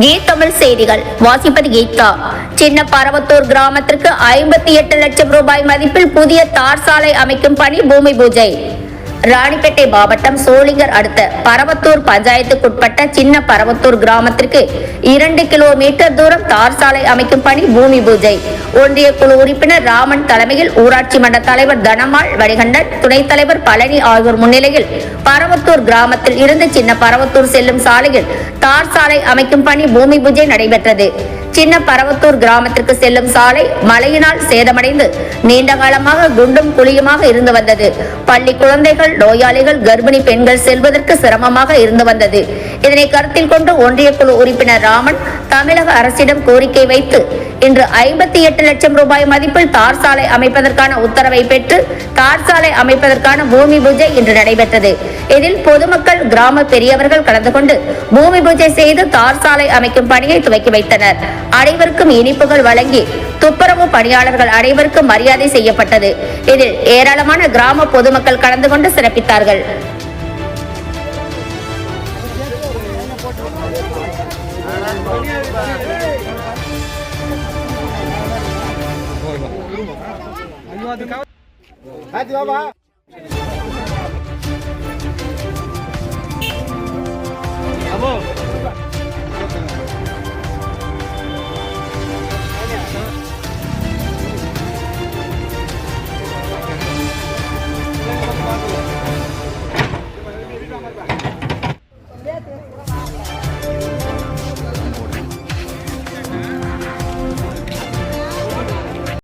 Keith Tamil செய்திகள். வாசிப்பது கீதா. சின்ன பரவத்தூர் கிராமத்திற்கு ஐம்பத்தி எட்டு லட்சம் ரூபாய் மதிப்பில் புதிய தார் சாலை அமைக்கும் பணி பூமி பூஜை. ராணிப்பேட்டை மாவட்டம் சோளிங்கர் அடுத்த பரவத்தூர் பஞ்சாயத்துக்குட்பட்ட சின்ன பரவத்தூர் கிராமத்திற்கு இரண்டு கிலோமீட்டர் தூரம் தார் சாலை அமைக்கும் பணி பூமி பூஜை. ஒன்றிய குழு உறுப்பினர் ராமன் தலைமையில் ஊராட்சி மன்ற தலைவர் தனமாள் வடிகண்டன் துணைத் தலைவர் பழனி ஆகியோர் முன்னிலையில் பரவத்தூர் கிராமத்தில் இருந்து சின்ன பரவத்தூர் செல்லும் சாலையில் தார் சாலை அமைக்கும் பணி பூமி பூஜை நடைபெற்றது. சின்ன பரவத்தூர் கிராமத்திற்கு செல்லும் சாலை மழையினால் சேதமடைந்து நீண்ட காலமாக குண்டும் குழியுமாக இருந்து வந்தது. பள்ளி குழந்தைகள் நோயாளிகள் கர்ப்பிணி பெண்கள் செல்வதற்கு சிரமமாக இருந்து வந்தது. இதனை கருத்தில் கொண்டு ஒன்றிய குழு உறுப்பினர் ராமன் தமிழக அரசிடம் கோரிக்கை வைத்து இன்று ஐம்பத்தி எட்டு லட்சம் ரூபாய் மதிப்பில் தார் சாலை அமைப்பதற்கான உத்தரவை பெற்று தார் சாலை அமைப்பதற்கான பூமி பூஜை இன்று நடைபெற்றது. இதில் பொதுமக்கள் கிராம பெரியவர்கள் கலந்து கொண்டு பூமி பூஜை செய்து தார் சாலை அமைக்கும் பணியை துவக்கி வைத்தனர். அனைவருக்கும் இனிப்புகள் வழங்கி துப்புரவு பணியாளர்கள் அனைவருக்கும் மரியாதை செய்யப்பட்டது. இதில் ஏராளமான கிராம பொதுமக்கள் கலந்து கொண்டு சிறப்பித்தார்கள். பாபா